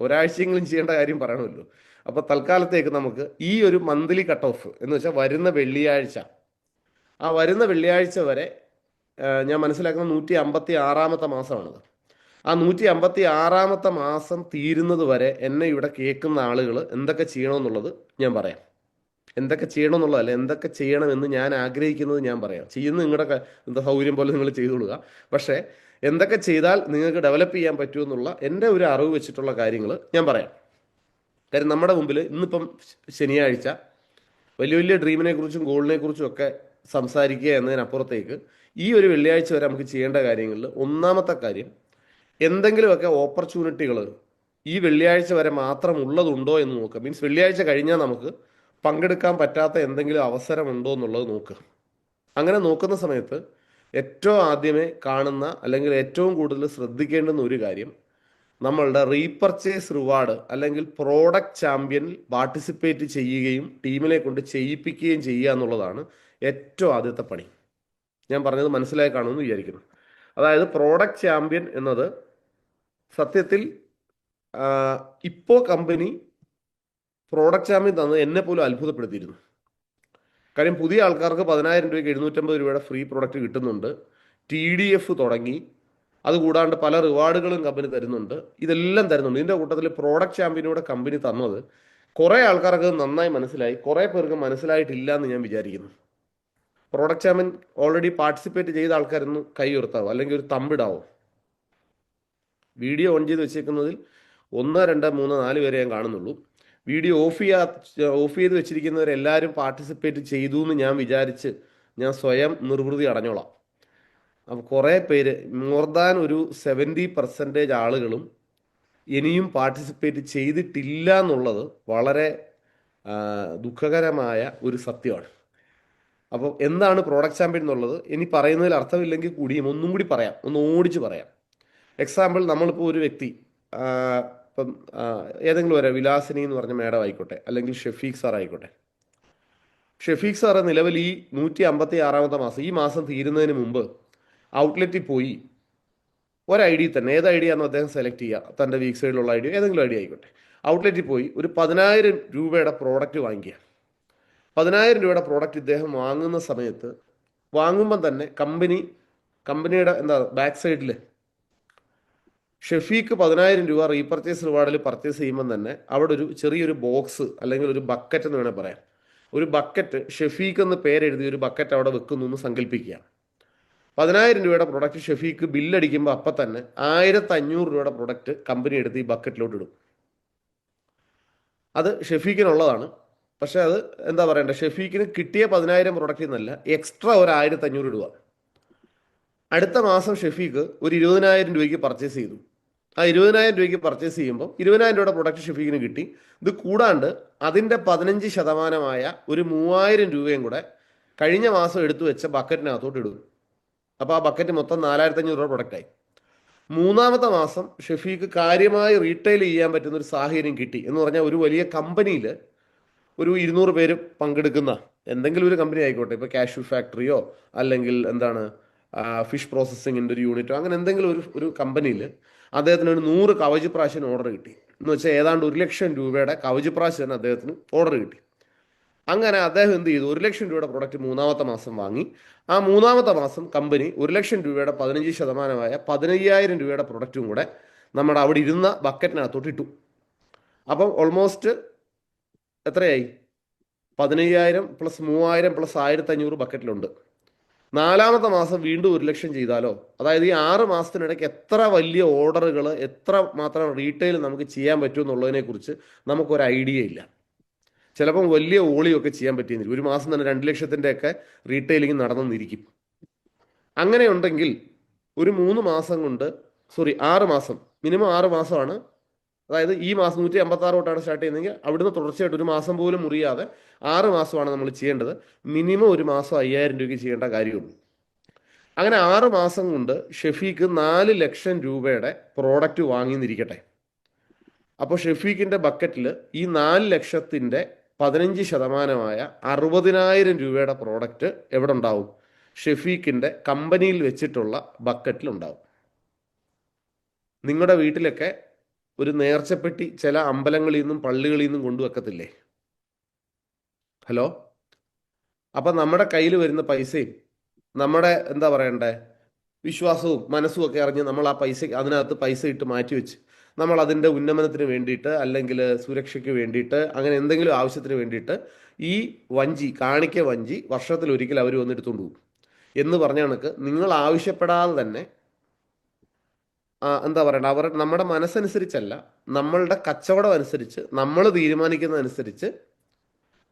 ഒരാഴ്ചയെങ്കിലും ചെയ്യേണ്ട കാര്യം പറയണമല്ലോ. അപ്പോൾ തൽക്കാലത്തേക്ക് നമുക്ക് ഈ ഒരു മന്ത്ലി കട്ട് ഓഫ് എന്ന് വെച്ചാൽ വരുന്ന വെള്ളിയാഴ്ച. ആ വരുന്ന വെള്ളിയാഴ്ച വരെ ഞാൻ മനസ്സിലാക്കുന്ന നൂറ്റി അമ്പത്തി ആറാമത്തെ മാസമാണത്. ആ നൂറ്റി അമ്പത്തി ആറാമത്തെ മാസം തീരുന്നത് വരെ എന്നെ ഇവിടെ കേൾക്കുന്ന ആളുകൾ എന്തൊക്കെ ചെയ്യണമെന്നുള്ളത് ഞാൻ പറയാം. എന്തൊക്കെ ചെയ്യണമെന്നുള്ളതല്ല എന്തൊക്കെ ചെയ്യണമെന്ന് ഞാൻ ആഗ്രഹിക്കുന്നത് ഞാൻ പറയാം. ചെയ്യുന്ന നിങ്ങളുടെ സൗകര്യം പോലെ നിങ്ങൾ ചെയ്തുകൊള്ളുക. പക്ഷേ എന്തൊക്കെ ചെയ്താൽ നിങ്ങൾക്ക് ഡെവലപ്പ് ചെയ്യാൻ പറ്റുമെന്നുള്ള എന്റെ ഒരു അറിവ് വെച്ചിട്ടുള്ള കാര്യങ്ങൾ ഞാൻ പറയാം. കാര്യം നമ്മുടെ മുമ്പിൽ ഇന്നിപ്പം ശനിയാഴ്ച വലിയ വലിയ ഡ്രീമിനെ കുറിച്ചും ഗോളിനെ കുറിച്ചും ഒക്കെ സംസാരിക്കുക എന്നതിനപ്പുറത്തേക്ക് ഈ ഒരു വെള്ളിയാഴ്ച വരെ നമുക്ക് ചെയ്യേണ്ട കാര്യങ്ങളിൽ ഒന്നാമത്തെ കാര്യം എന്തെങ്കിലുമൊക്കെ ഓപ്പർച്യൂണിറ്റികൾ ഈ വെള്ളിയാഴ്ച വരെ മാത്രം ഉള്ളതുണ്ടോ എന്ന് നോക്കുക. മീൻസ് വെള്ളിയാഴ്ച കഴിഞ്ഞാൽ നമുക്ക് പങ്കെടുക്കാൻ പറ്റാത്ത എന്തെങ്കിലും അവസരമുണ്ടോ എന്നുള്ളത് നോക്കുക. അങ്ങനെ നോക്കുന്ന സമയത്ത് ഏറ്റവും ആദ്യമേ കാണുന്ന അല്ലെങ്കിൽ ഏറ്റവും കൂടുതൽ ശ്രദ്ധിക്കേണ്ടുന്ന ഒരു കാര്യം നമ്മളുടെ റീപർച്ചേസ് റിവാർഡ് അല്ലെങ്കിൽ പ്രോഡക്റ്റ് ചാമ്പ്യനിൽ പാർട്ടിസിപ്പേറ്റ് ചെയ്യുകയും ടീമിനെ കൊണ്ട് ചെയ്യിപ്പിക്കുകയും ചെയ്യുക എന്നുള്ളതാണ് ഏറ്റവും ആദ്യത്തെ പണി. ഞാൻ പറഞ്ഞത് മനസ്സിലായി കാണുമെന്ന് വിചാരിക്കുന്നു. അതായത് പ്രോഡക്റ്റ് ചാമ്പ്യൻ എന്നത് സത്യത്തിൽ ഇപ്പോൾ കമ്പനി പ്രോഡക്റ്റ് ചാമ്പ്യൻ തന്നത് എന്നെ പോലും അത്ഭുതപ്പെടുത്തിയിരുന്നു. കാര്യം പുതിയ ആൾക്കാർക്ക് പതിനായിരം രൂപയ്ക്ക് എഴുന്നൂറ്റമ്പത് രൂപയുടെ ഫ്രീ പ്രോഡക്റ്റ് കിട്ടുന്നുണ്ട്. ടി ഡി എഫ് തുടങ്ങി. അതുകൂടാണ്ട് പല റിവാർഡുകളും കമ്പനി തരുന്നുണ്ട്. ഇതെല്ലാം തരുന്നുണ്ട്. ഇതിന്റെ കൂട്ടത്തിൽ പ്രോഡക്റ്റ് ചാമ്പ്യനൂടെ കമ്പനി തന്നത് കുറേ ആൾക്കാർക്ക് നന്നായി മനസ്സിലായി. കുറേ പേർക്ക് മനസ്സിലായിട്ടില്ല എന്ന് ഞാൻ വിചാരിക്കുന്നു. പ്രോഡക്റ്റ് ചാമ്പ്യൻ ഓൾറെഡി പാർട്ടിസിപ്പേറ്റ് ചെയ്ത ആൾക്കാരൊന്ന് കൈ ഉയർത്താവോ? അല്ലെങ്കിൽ ഒരു തമ്പിടാവോ? വീഡിയോ ഓൺ ചെയ്ത് വെച്ചേക്കുന്നതിൽ ഒന്ന് രണ്ട് മൂന്ന് നാല് പേരെ ഞാൻ കാണുന്നുള്ളൂ. വീഡിയോ ഓഫ് ചെയ്യാ ഓഫ് ചെയ്ത് വെച്ചിരിക്കുന്നവരെല്ലാവരും പാർട്ടിസിപ്പേറ്റ് ചെയ്തു എന്ന് ഞാൻ വിചാരിച്ച് ഞാൻ സ്വയം നിർവൃതി അടഞ്ഞോളാം. അപ്പോൾ കുറേ പേര് മോർ ദാൻ ഒരു സെവന്റി പെർസെന്റേജ് ആളുകളും ഇനിയും പാർട്ടിസിപ്പേറ്റ് ചെയ്തിട്ടില്ല എന്നുള്ളത് വളരെ ദുഃഖകരമായ ഒരു സത്യമാണ്. അപ്പോൾ എന്താണ് പ്രോഡക്റ്റ് ചാമ്പ്യൻ എന്നുള്ളത്? ഇനി പറയുന്നതിൽ അർത്ഥമില്ലെങ്കിൽ കൂടിയും ഒന്നും കൂടി പറയാം. ഒന്ന് ഓടിച്ച് പറയാം. എക്സാമ്പിൾ നമ്മളിപ്പോൾ ഒരു വ്യക്തി ഇപ്പം ഏതെങ്കിലും ഒരു വിലാസിനി എന്ന് പറഞ്ഞ മേഡം ആയിക്കോട്ടെ അല്ലെങ്കിൽ ഷെഫീഖ് സാർ ആയിക്കോട്ടെ. ഷെഫീഖ് സാറ് നിലവിൽ ഈ നൂറ്റി അമ്പത്തി ആറാമത്തെ മാസം ഈ മാസം തീരുന്നതിന് മുമ്പ് ഔട്ട്ലെറ്റിൽ പോയി ഒരു ഐ ഡി തന്നെ ഏത് ഐ ഡി ആണെന്ന് അദ്ദേഹം സെലക്ട് ചെയ്യുക തന്റെ വീക്ക് സൈഡിലുള്ള ഐ ഡി ഏതെങ്കിലും ഐ ഡി ആയിക്കോട്ടെ. ഔട്ട്ലെറ്റിൽ പോയി ഒരു പതിനായിരം രൂപയുടെ പ്രോഡക്റ്റ് വാങ്ങിക്കുക. പതിനായിരം രൂപയുടെ പ്രോഡക്റ്റ് ഇദ്ദേഹം വാങ്ങുന്ന സമയത്ത് വാങ്ങുമ്പം തന്നെ കമ്പനി കമ്പനിയുടെ എന്താ ബാക്ക് സൈഡിൽ ഷെഫീക്ക് പതിനായിരം രൂപ റീപർച്ചേസ് റിവാർഡിൽ പർച്ചേസ് ചെയ്യുമ്പോൾ തന്നെ അവിടെ ഒരു ചെറിയൊരു ബോക്സ് അല്ലെങ്കിൽ ഒരു ബക്കറ്റ് എന്ന് വേണേൽ പറയാം. ഒരു ബക്കറ്റ് ഷെഫീക്ക് എന്ന് പേരെഴുതി ഒരു ബക്കറ്റ് അവിടെ വെക്കുന്നു എന്ന് സങ്കല്പിക്കുക പതിനായിരം രൂപയുടെ പ്രൊഡക്റ്റ് ഷെഫീക്ക് ബില്ലടിക്കുമ്പോൾ അപ്പം തന്നെ ആയിരത്തി അഞ്ഞൂറ് രൂപയുടെ പ്രൊഡക്റ്റ് കമ്പനി എടുത്ത് ഈ ബക്കറ്റിലോട്ട് ഇടും. അത് ഷെഫീക്കിനുള്ളതാണ് പക്ഷെ അത് എന്താ പറയണ്ടേ? ഷെഫീക്കിന് കിട്ടിയ പതിനായിരം പ്രൊഡക്റ്റിൽ എന്നല്ല എക്സ്ട്രാ ഒരു ആയിരത്തി അഞ്ഞൂറ് ഇടുക അടുത്ത മാസം ഷെഫീക്ക് ഒരു ഇരുപതിനായിരം രൂപയ്ക്ക് പർച്ചേസ് ചെയ്തു. ആ ഇരുപതിനായിരം രൂപയ്ക്ക് പർച്ചേസ് ചെയ്യുമ്പോൾ ഇരുപതിനായിരം രൂപയുടെ പ്രൊഡക്റ്റ് ഷെഫീക്കിന് കിട്ടി. ഇത് കൂടാണ്ട് അതിന്റെ പതിനഞ്ച് ശതമാനമായ ഒരു മൂവായിരം രൂപയും കൂടെ കഴിഞ്ഞ മാസം എടുത്തു വെച്ച ബക്കറ്റിനകത്തോട്ട് ഇടും അപ്പോൾ ആ ബക്കറ്റ് മൊത്തം നാലായിരത്തി അഞ്ഞൂറ് രൂപ പ്രൊഡക്റ്റായി മൂന്നാമത്തെ മാസം ഷെഫീക്ക് കാര്യമായി റീറ്റെയിൽ ചെയ്യാൻ പറ്റുന്ന ഒരു സാഹചര്യം കിട്ടി എന്ന് പറഞ്ഞാൽ ഒരു വലിയ കമ്പനിയിൽ ഒരു ഇരുന്നൂറ് പേര് പങ്കെടുക്കുന്ന എന്തെങ്കിലും ഒരു കമ്പനി ആയിക്കോട്ടെ. ഇപ്പോൾ കാഷ്യൂ ഫാക്ടറിയോ അല്ലെങ്കിൽ എന്താണ് ഫിഷ് പ്രോസസ്സിങ്ങിന്റെ ഒരു യൂണിറ്റോ അങ്ങനെ എന്തെങ്കിലും ഒരു ഒരു കമ്പനിയിൽ അദ്ദേഹത്തിന് ഒരു നൂറ് കവച് പ്രാവശ്യം ഓർഡർ കിട്ടി. എന്ന് വെച്ചാൽ ഏതാണ്ട് ഒരു ലക്ഷം രൂപയുടെ കവച് പ്രാവശ്യം അദ്ദേഹത്തിന് ഓർഡർ കിട്ടി. അങ്ങനെ അദ്ദേഹം എന്ത് ചെയ്തു? ഒരു ലക്ഷം രൂപയുടെ പ്രൊഡക്റ്റ് മൂന്നാമത്തെ മാസം വാങ്ങി. ആ മൂന്നാമത്തെ മാസം കമ്പനി ഒരു ലക്ഷം രൂപയുടെ പതിനഞ്ച് ശതമാനമായ പതിനയ്യായിരം രൂപയുടെ പ്രൊഡക്റ്റും കൂടെ നമ്മുടെ അവിടെ ഇരുന്ന ബക്കറ്റിനകത്തോട്ട് ഇട്ടു. അപ്പം ഓൾമോസ്റ്റ് എത്രയായി? പതിനയ്യായിരം പ്ലസ് മൂവായിരം പ്ലസ് ആയിരത്തി അഞ്ഞൂറ് ബക്കറ്റിലുണ്ട് നാലാമത്തെ മാസം വീണ്ടും ഒരു ലക്ഷം ചെയ്താലോ? അതായത് ഈ ആറ് മാസത്തിനിടയ്ക്ക് എത്ര വലിയ ഓർഡറുകൾ എത്ര മാത്രം റീറ്റെയിൽ നമുക്ക് ചെയ്യാൻ പറ്റും എന്നുള്ളതിനെ കുറിച്ച് നമുക്കൊരു ഐഡിയ ഇല്ല. ചിലപ്പം വലിയ ഓളിയൊക്കെ ചെയ്യാൻ പറ്റിയെന്നില്ല ഒരു മാസം തന്നെ രണ്ട് ലക്ഷത്തിന്റെ ഒക്കെ റീറ്റെയിലിംഗ് നടന്നെന്നിരിക്കും അങ്ങനെയുണ്ടെങ്കിൽ ഒരു മൂന്ന് മാസം കൊണ്ട് സോറി ആറ് മാസം മിനിമം ആറ് മാസമാണ് അതായത് ഈ മാസം നൂറ്റി അമ്പത്തി ആറ് തൊട്ടാണ് സ്റ്റാർട്ട് ചെയ്യുന്നതെങ്കിൽ അവിടുന്ന് തുടർച്ചയായിട്ട് ഒരു മാസം പോലും മുറിയാതെ ആറ് മാസമാണ് നമ്മൾ ചെയ്യേണ്ടത്. മിനിമം ഒരു മാസം അയ്യായിരം രൂപയ്ക്ക് ചെയ്യേണ്ട കാര്യമുള്ളൂ. അങ്ങനെ ആറ് മാസം കൊണ്ട് ഷെഫീക്ക് നാല് ലക്ഷം രൂപയുടെ പ്രോഡക്റ്റ് വാങ്ങിന്നിരിക്കട്ടെ. അപ്പോൾ ഷെഫീഖിന്റെ ബക്കറ്റിൽ ഈ നാല് ലക്ഷത്തിന്റെ പതിനഞ്ച് ശതമാനമായ അറുപതിനായിരം രൂപയുടെ പ്രോഡക്റ്റ് എവിടെ ഉണ്ടാവും? ഷെഫീഖിന്റെ കമ്പനിയിൽ വെച്ചിട്ടുള്ള ബക്കറ്റിൽ ഉണ്ടാവും. നിങ്ങളുടെ വീട്ടിലൊക്കെ ഒരു നേർച്ചപ്പെട്ടി ചില അമ്പലങ്ങളിൽ നിന്നും പള്ളികളിൽ നിന്നും കൊണ്ടുവെക്കത്തില്ലേ? ഹലോ? അപ്പം നമ്മുടെ കയ്യിൽ വരുന്ന പൈസയും നമ്മുടെ എന്താ പറയണ്ടേ? വിശ്വാസവും മനസ്സും ഒക്കെ അറിഞ്ഞ് നമ്മൾ ആ പൈസ അതിനകത്ത് പൈസ ഇട്ട് മാറ്റി വെച്ച് നമ്മൾ അതിന്റെ ഉന്നമനത്തിന് വേണ്ടിയിട്ട് അല്ലെങ്കിൽ സുരക്ഷയ്ക്ക് വേണ്ടിയിട്ട് അങ്ങനെ എന്തെങ്കിലും ആവശ്യത്തിന് വേണ്ടിയിട്ട് ഈ വഞ്ചി കാണിക്ക വഞ്ചി വർഷത്തിൽ ഒരിക്കൽ അവർ വന്നെടുത്തുകൊണ്ട് പോകും. എന്ന് പറഞ്ഞ കണക്ക് നിങ്ങൾ ആവശ്യപ്പെടാതെ തന്നെ എന്താ പറയണ്ട? അവർ നമ്മുടെ മനസ്സനുസരിച്ചല്ല നമ്മളുടെ കച്ചവടം അനുസരിച്ച് നമ്മൾ തീരുമാനിക്കുന്നതനുസരിച്ച്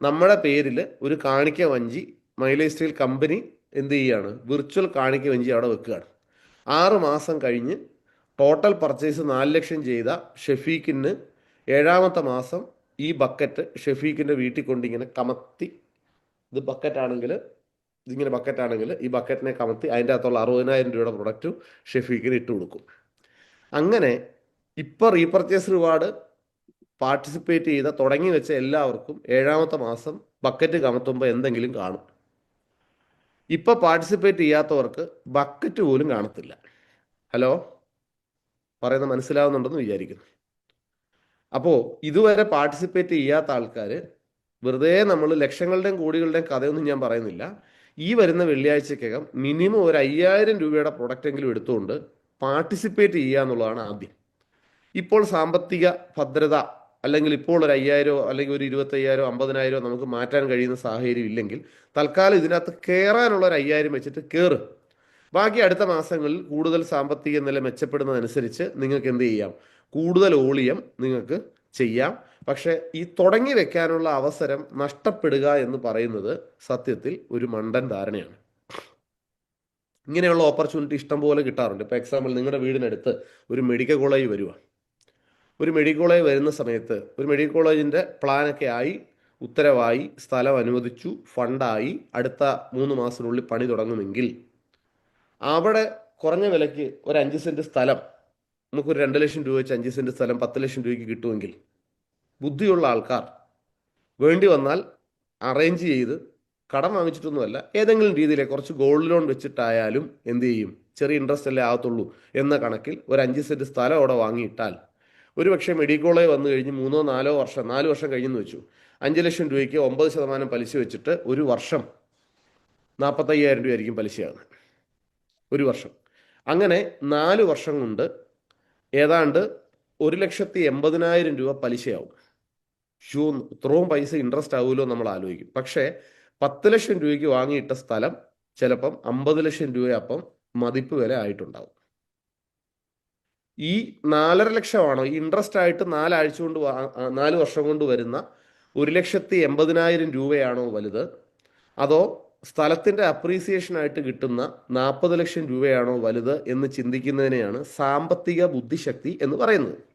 നമ്മുടെ പേരിൽ ഒരു കാണിക്ക വഞ്ചി മൈലേജ് സ്റ്റീൽ കമ്പനി എന്ത് ചെയ്യുകയാണ് വിർച്വൽ കാണിക്ക വഞ്ചി അവിടെ വെക്കുകയാണ്. ആറ് മാസം കഴിഞ്ഞ് ടോട്ടൽ പർച്ചേസ് നാല് ലക്ഷം ചെയ്ത ഷെഫീഖിന് ഏഴാമത്തെ മാസം ഈ ബക്കറ്റ് ഷെഫീഖിന്റെ വീട്ടിൽ കൊണ്ടിങ്ങനെ കമത്തി. ഇത് ബക്കറ്റാണെങ്കിൽ ഇതിങ്ങനെ ബക്കറ്റാണെങ്കിൽ ഈ ബക്കറ്റിനെ കമത്തി അതിന്റെ അകത്തുള്ള അറുപതിനായിരം രൂപയുടെ പ്രൊഡക്റ്റും ഷെഫീഖിന് ഇട്ട് കൊടുക്കും. അങ്ങനെ ഇപ്പോൾ റീപർച്ചേസ് റിവാർഡ് പാർട്ടിസിപ്പേറ്റ് ചെയ്ത തുടങ്ങി വെച്ച എല്ലാവർക്കും ഏഴാമത്തെ മാസം ബക്കറ്റ് കമത്തുമ്പോൾ എന്തെങ്കിലും കാണും. ഇപ്പൊ പാർട്ടിസിപ്പേറ്റ് ചെയ്യാത്തവർക്ക് ബക്കറ്റ് പോലും കാണത്തില്ല. ഹലോ? പറയുന്നത് മനസ്സിലാവുന്നുണ്ടെന്ന് വിചാരിക്കുന്നു. അപ്പോ ഇതുവരെ പാർട്ടിസിപ്പേറ്റ് ചെയ്യാത്ത ആൾക്കാർ വെറുതെ നമ്മൾ ലക്ഷങ്ങളുടെയും കോടികളുടെയും കഥയൊന്നും ഞാൻ പറയുന്നില്ല. ഈ വരുന്ന വെള്ളിയാഴ്ചക്കകം മിനിമം ഒരു അയ്യായിരം രൂപയുടെ പ്രൊഡക്റ്റ് എങ്കിലും എടുത്തുകൊണ്ട് പാർട്ടിസിപ്പേറ്റ് ചെയ്യുക എന്നുള്ളതാണ് ആദ്യം. ഇപ്പോൾ സാമ്പത്തിക ഭദ്രത അല്ലെങ്കിൽ ഇപ്പോൾ ഒരു അയ്യായിരോ അല്ലെങ്കിൽ ഒരു ഇരുപത്തയ്യായിരോ അമ്പതിനായിരോ നമുക്ക് മാറ്റാൻ കഴിയുന്ന സാഹചര്യം ഇല്ലെങ്കിൽ തൽക്കാലം ഇതിനകത്ത് കയറാനുള്ള ഒരു അയ്യായിരം വെച്ചിട്ട് കയറും ബാക്കി അടുത്ത മാസങ്ങളിൽ കൂടുതൽ സാമ്പത്തിക നില മെച്ചപ്പെടുന്നതനുസരിച്ച് നിങ്ങൾക്ക് എന്ത് ചെയ്യാം? കൂടുതൽ ഓളിയം നിങ്ങൾക്ക് ചെയ്യാം. പക്ഷെ ഈ തുടങ്ങി വെക്കാനുള്ള അവസരം നഷ്ടപ്പെടുക എന്ന് പറയുന്നത് സത്യത്തിൽ ഒരു മണ്ടൻ ധാരണയാണ്. ഇങ്ങനെയുള്ള ഓപ്പർച്യൂണിറ്റി ഇഷ്ടം പോലെ കിട്ടാറുണ്ട്. ഇപ്പോൾ എക്സാമ്പിൾ നിങ്ങളുടെ വീടിനടുത്ത് ഒരു മെഡിക്കൽ കോളേജ് വരിക ഒരു മെഡിക്കൽ കോളേജ് വരുന്ന സമയത്ത് ഒരു മെഡിക്കൽ കോളേജിന്റെ പ്ലാനൊക്കെ ആയി ഉത്തരവായി സ്ഥലം അനുവദിച്ചു ഫണ്ടായി അടുത്ത മൂന്ന് മാസത്തിനുള്ളിൽ പണി തുടങ്ങുമെങ്കിൽ അവിടെ കുറഞ്ഞ വിലയ്ക്ക് ഒരു അഞ്ച് സെന്റ് സ്ഥലം നമുക്കൊരു രണ്ട് ലക്ഷം രൂപ വെച്ച് അഞ്ച് സെന്റ് സ്ഥലം പത്ത് ലക്ഷം രൂപയ്ക്ക് കിട്ടുമെങ്കിൽ ബുദ്ധിയുള്ള ആൾക്കാർ വേണ്ടി വന്നാൽ അറേഞ്ച് ചെയ്ത് കടം വാങ്ങിച്ചിട്ടൊന്നുമല്ല ഏതെങ്കിലും രീതിയിൽ കുറച്ച് ഗോൾഡ് ലോൺ വെച്ചിട്ടായാലും എന്ത് ചെയ്യും? ചെറിയ ഇൻട്രസ്റ്റ് അല്ലേ ആകത്തുള്ളൂ എന്ന കണക്കിൽ ഒരു അഞ്ച് സെന്റ് സ്ഥലം അവിടെ വാങ്ങിയിട്ടാൽ. ഒരു പക്ഷേ മെഡിക്കോളേജ് വന്നു കഴിഞ്ഞ് മൂന്നോ നാലോ വർഷം നാല് വർഷം കഴിഞ്ഞെന്ന് വെച്ചു. അഞ്ച് ലക്ഷം രൂപയ്ക്ക് ഒമ്പത് ശതമാനം പലിശ വെച്ചിട്ട് ഒരു വർഷം നാൽപ്പത്തയ്യായിരം രൂപയായിരിക്കും പലിശയാകുന്നത് ഒരു വർഷം. അങ്ങനെ നാല് വർഷം കൊണ്ട് ഏതാണ്ട് ഒരു ലക്ഷത്തി എൺപതിനായിരം രൂപ പലിശയാവും. ഷൂ ഇത്രയും പൈസ ഇൻട്രസ്റ്റ് ആവുമല്ലോ നമ്മൾ ആലോചിക്കും. പക്ഷേ പത്ത് ലക്ഷം രൂപയ്ക്ക് വാങ്ങിയിട്ട സ്ഥലം ചിലപ്പം അമ്പത് ലക്ഷം രൂപയപ്പം മതിപ്പ് വില ആയിട്ടുണ്ടാവും. ഈ നാലര ലക്ഷമാണോ? ഇൻട്രസ്റ്റ് ആയിട്ട് നാലാഴ്ച കൊണ്ട് നാല് വർഷം കൊണ്ട് വരുന്ന ഒരു ലക്ഷത്തി എൺപതിനായിരം രൂപയാണോ വലുത്? അതോ സ്ഥലത്തിന്റെ അപ്രീസിയേഷൻ ആയിട്ട് കിട്ടുന്ന നാൽപ്പത് ലക്ഷം രൂപയാണോ വലുത് എന്ന് ചിന്തിക്കുന്നതിനെയാണ് സാമ്പത്തിക ബുദ്ധിശക്തി എന്ന് പറയുന്നത്.